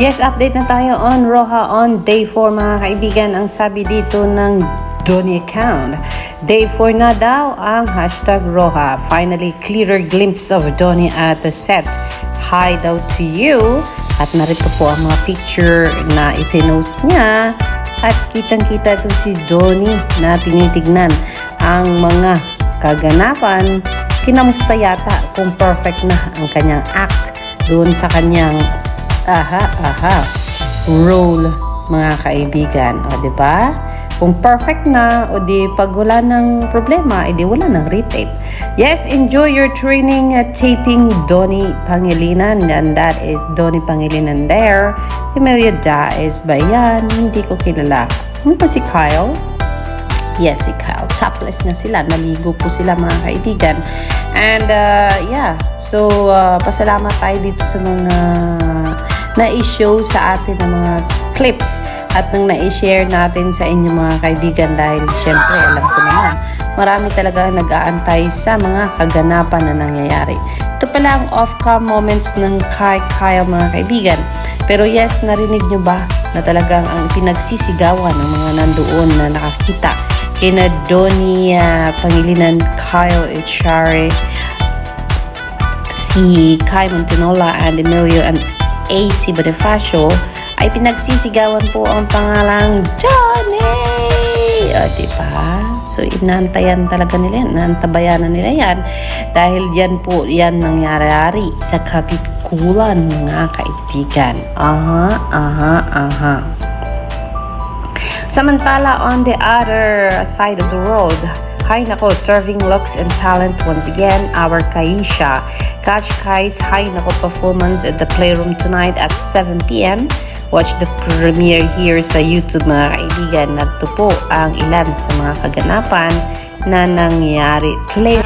Yes, update na tayo on Roja on day 4 mga kaibigan. Ang sabi dito ng Donny account. Day 4 na daw ang hashtag Roja. Finally, clearer glimpse of Donny at the set. Hi daw to you. At narito po ang mga picture na ipinost niya. At kitang-kita to si Donny na tinitignan ang mga kaganapan. Kinamusta yata kung perfect na ang kanyang act doon sa kanyang aha, aha, role, mga kaibigan. O, ba? Kung perfect na, o di pag wala ng problema, edi wala ng retape. Yes, enjoy your training uh, taping Donny Pangilinan. And that is Donny Pangilinan there. Emilia Daes ba yan? Hindi ko kilala. Ano ba si Kyle? Yes, si Kyle. Topless na sila. Naligo po sila mga kaibigan. And uh, yeah, so uh, pasalamat tayo dito sa mga na-show sa atin ng mga clips at nang na-share natin sa inyo mga kaibigan dahil syempre alam ko naman marami talaga nag-aantay sa mga kaganapan na nangyayari. Ito pala ang off-cam moments ng Kai Kyle mga kaibigan. Pero yes, narinig nyo ba na talagang ang pinagsisigawan ng mga nandoon na nakakita kina Donnie uh, Pangilinan, Kyle Echare, si Kai Montinola and Emilio and AC Bonifacio ay pinagsisigawan po ang pangalang Johnny! O, diba? So, inantayan talaga nila yan. Inantabayan na nila yan. Dahil yan po, yan nangyari sa kapikulan, mga kaibigan. Aha, aha, aha. Samantala, on the other side of the road, Hi nako, serving looks and talent once again, our Kaisha. Catch Kai's Hi nako performance at the Playroom tonight at 7pm. Watch the premiere here sa YouTube mga kaibigan. Nagto po ang ilan sa mga kaganapan na nangyari. Play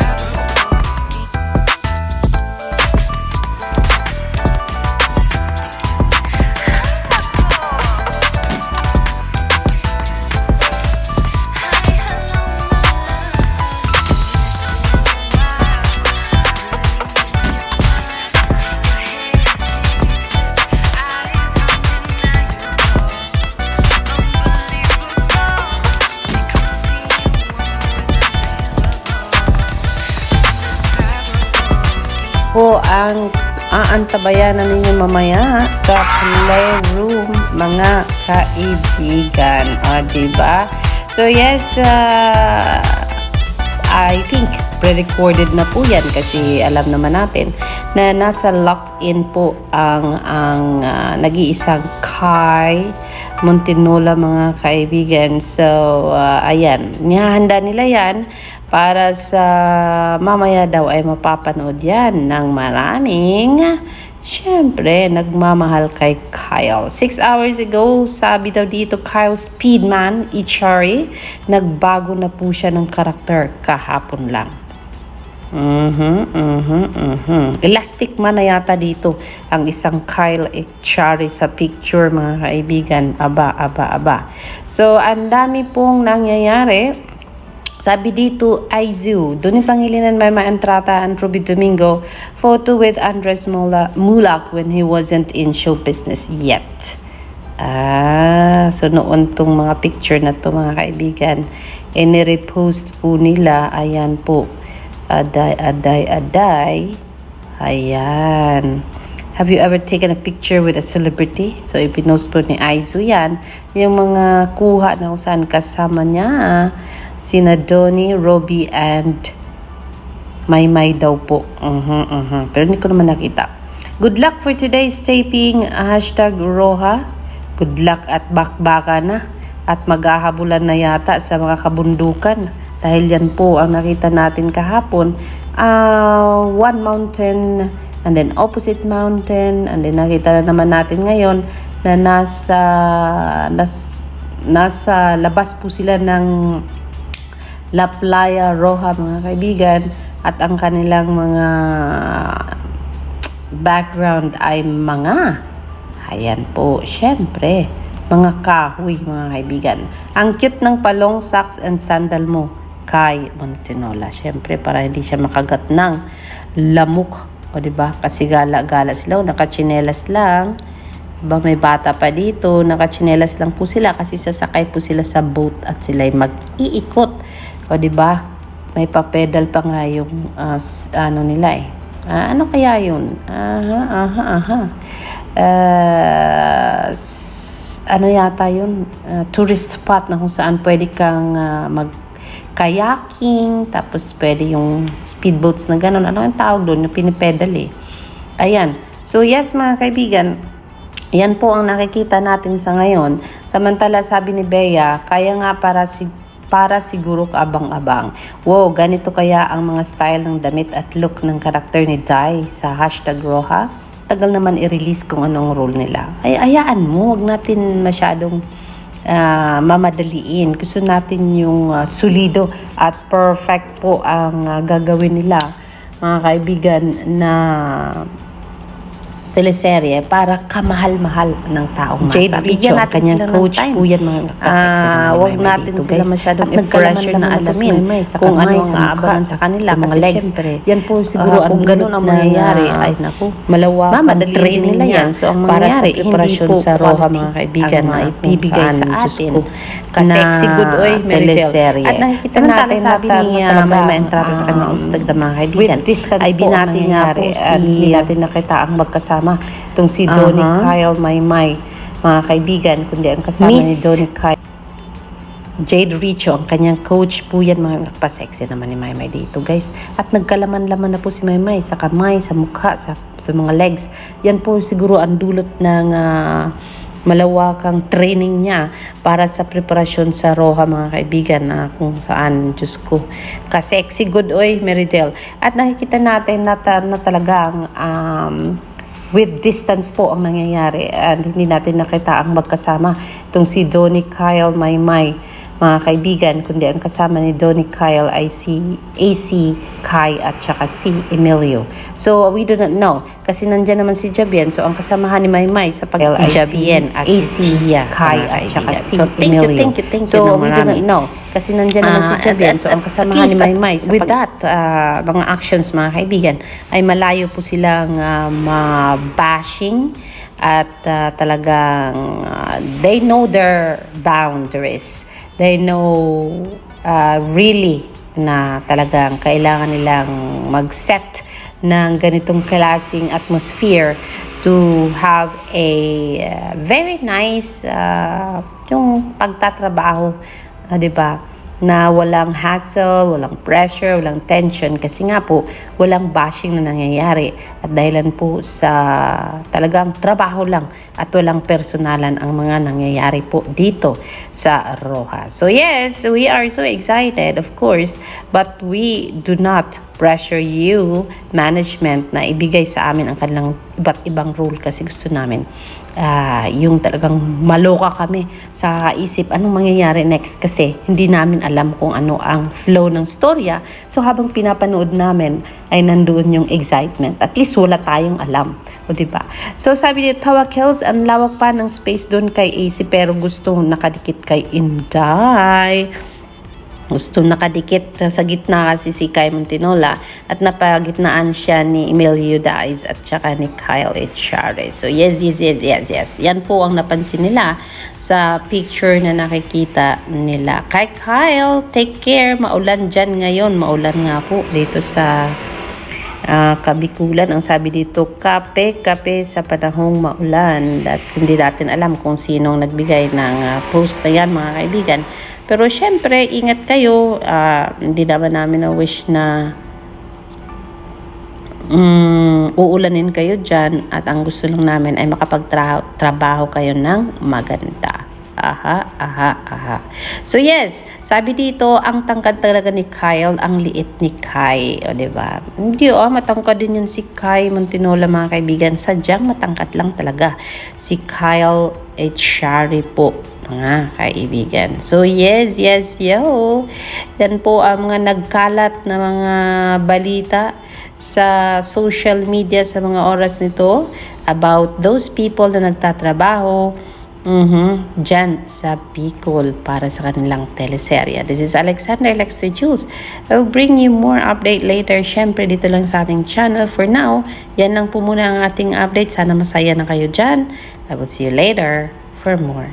po ang aantabayan na ninyo mamaya sa playroom mga kaibigan. O, diba? So, yes, uh, I think pre-recorded na po yan kasi alam naman natin na nasa locked in po ang ang uh, nag-iisang Kai Montinola mga kaibigan. So, uh, ayan, nihahanda nila yan para sa mamaya daw ay mapapanood yan ng maraming Siyempre, nagmamahal kay Kyle. Six hours ago, sabi daw dito, Kyle Speedman, Ichari, nagbago na po siya ng karakter kahapon lang. Mhm, mhm, mhm. Elastic man na yata dito ang isang Kyle Ichari sa picture mga kaibigan. Aba, aba, aba. So, ang dami pong nangyayari. Sabi dito, Aizu, doon yung Pangilinan may Entrata and Ruby Domingo, photo with Andres Mula, Mulak when he wasn't in show business yet. Ah, so noon tong mga picture na to mga kaibigan, eh repost po nila, ayan po, aday, aday, aday, ayan. Have you ever taken a picture with a celebrity? So, ipinost po ni Aizu yan. Yung mga kuha na kung saan kasama niya, sina Donnie, Robbie, and Maymay daw po. Mhm, mhm. Pero hindi ko naman nakita. Good luck for today's taping. Hashtag Roha. Good luck at bakbaka na. At maghahabulan na yata sa mga kabundukan. Dahil yan po ang nakita natin kahapon. Uh, one mountain and then opposite mountain. And then nakita na naman natin ngayon na nasa nas, nasa labas po sila ng La Playa Roja mga kaibigan. At ang kanilang mga background ay mga ayan po syempre mga kahoy mga kaibigan. Ang cute ng palong socks and sandal mo kay Montinola syempre para hindi siya makagat ng lamok o di ba kasi gala-gala sila o nakachinelas lang ba may bata pa dito, nakachinelas lang po sila kasi sasakay po sila sa boat at sila'y mag-iikot. O di ba? May papedal pa nga yung s- ano nila eh. Ah, ano kaya yun? Aha, aha, aha. Ah, s- ano yata yun? Ah, tourist spot na kung saan pwede kang ah, mag kayaking, tapos pwede yung speedboats na gano'n. Ano yung tawag doon? Yung pinipedal eh. Ayan. So yes mga kaibigan, yan po ang nakikita natin sa ngayon. Samantala sabi ni Bea, kaya nga para si para siguro kaabang-abang. Wow, ganito kaya ang mga style ng damit at look ng karakter ni Dai sa hashtag Roha? Tagal naman i-release kung anong role nila. Ay, ayaan mo, wag natin masyadong ah, mamadaliin. Gusto natin yung ah, solido at perfect po ang ah, gagawin nila, mga kaibigan, na teleserye para kamahal-mahal ng taong Jade Richo, Bigyan natin kanyang coach po yan, mga kapasexy Ah, ng wag Maymay natin dito, sila masyadong i-pressure na na alamin sa kung ano ang aabangan sa kanila sa mga kasi legs. syempre, Yan po siguro ah, ang kung dulot ganun ang ng, mangyayari ah, ay naku malawakang mamadali training nila yan. So ang mangyayari hindi po sa Roha, mga kaibigan, na maibibigay sa kung atin na si Good Oy teleserye. at nakikita natin na ah, May entrada sa kanyang um, Instagram mga kaibigan. ay binati nga po si hindi natin nakita ang magkasama itong si Donnie Aha. Kyle Maymay mga kaibigan kundi ang kasama ni Miss Donnie Kyle Jade Richo, ang kanyang coach po yan, mga nakpa-sexy naman ni Maymay dito, guys. At nagkalaman-laman na po si Maymay sa kamay, sa mukha, sa, sa mga legs. Yan po siguro ang dulot ng ah, malawakang training niya para sa preparasyon sa Roha, mga kaibigan, na kung saan, Diyos ko, ka-sexy, good oy, Meridel. At nakikita natin na, ta- na talagang um, with distance po ang nangyayari and hindi natin nakita ang magkasama. Itong si Donnie Kyle Maymay mga kaibigan kundi ang kasama ni Donnie Kyle ay si AC Kai at saka si Emilio. So we do not know kasi nandyan naman si Jabian so ang kasamahan ni Maymay sa pag si Jabian at si AC Tia, Kai at saka si So, thank you, Emilio. thank you, thank you so we do not know kasi nandyan naman si Ah, Jabian at- so ang kasamahan ni Maymay sa with that ah, mga actions mga kaibigan ay malayo po silang ah, ma-bashing at ah, talagang ah, they know their boundaries they know ah, really na talagang kailangan nilang mag-set ng ganitong klaseng atmosphere to have a ah, very nice ah, yung pagtatrabaho Ah, 'di ba? Na walang hassle, walang pressure, walang tension kasi nga po walang bashing na nangyayari at dahilan po sa talagang trabaho lang at walang personalan ang mga nangyayari po dito sa Roja. So yes, we are so excited of course, but we do not pressure you management na ibigay sa amin ang kanilang iba't ibang rule kasi gusto namin ah, yung talagang maloka kami sa kaisip anong mangyayari next kasi hindi namin alam kung ano ang flow ng storya. So habang pinapanood namin ay nandoon yung excitement. At least wala tayong alam. O ba? So sabi ni Tawak Hills, ang lawak pa ng space doon kay AC pero gusto nakadikit kay Inday gusto nakadikit sa gitna kasi si Kai Montinola at napagitnaan siya ni Emilio Diaz at saka ni Kyle Echare. So yes, yes, yes, yes, yes. Yan po ang napansin nila sa picture na nakikita nila. Kay Kyle, take care. Maulan dyan ngayon. Maulan nga po dito sa Ah, kabikulan ang sabi dito kape kape sa panahong maulan that's hindi natin alam kung sinong nagbigay ng ah, post na yan mga kaibigan pero syempre ingat kayo Ah, hindi naman namin na wish na mm, uulanin kayo dyan at ang gusto lang namin ay makapagtrabaho kayo ng maganda aha aha aha so yes sabi dito, ang tangkad talaga ni Kyle, ang liit ni Kai. O, di ba? Hindi, oh, matangkad din yun si Kai Montinola, mga kaibigan. Sadyang matangkad lang talaga. Si Kyle Echari po, mga kaibigan. So, yes, yes, yo. Yan po ang mga nagkalat na mga balita sa social media sa mga oras nito about those people na nagtatrabaho Mhm, dyan sa Bicol para sa kanilang teleserye. This is Alexander Lexter Juice. I will bring you more update later. Syempre, dito lang sa ating channel. For now, yan lang po muna ang ating update. Sana masaya na kayo dyan. I will see you later for more.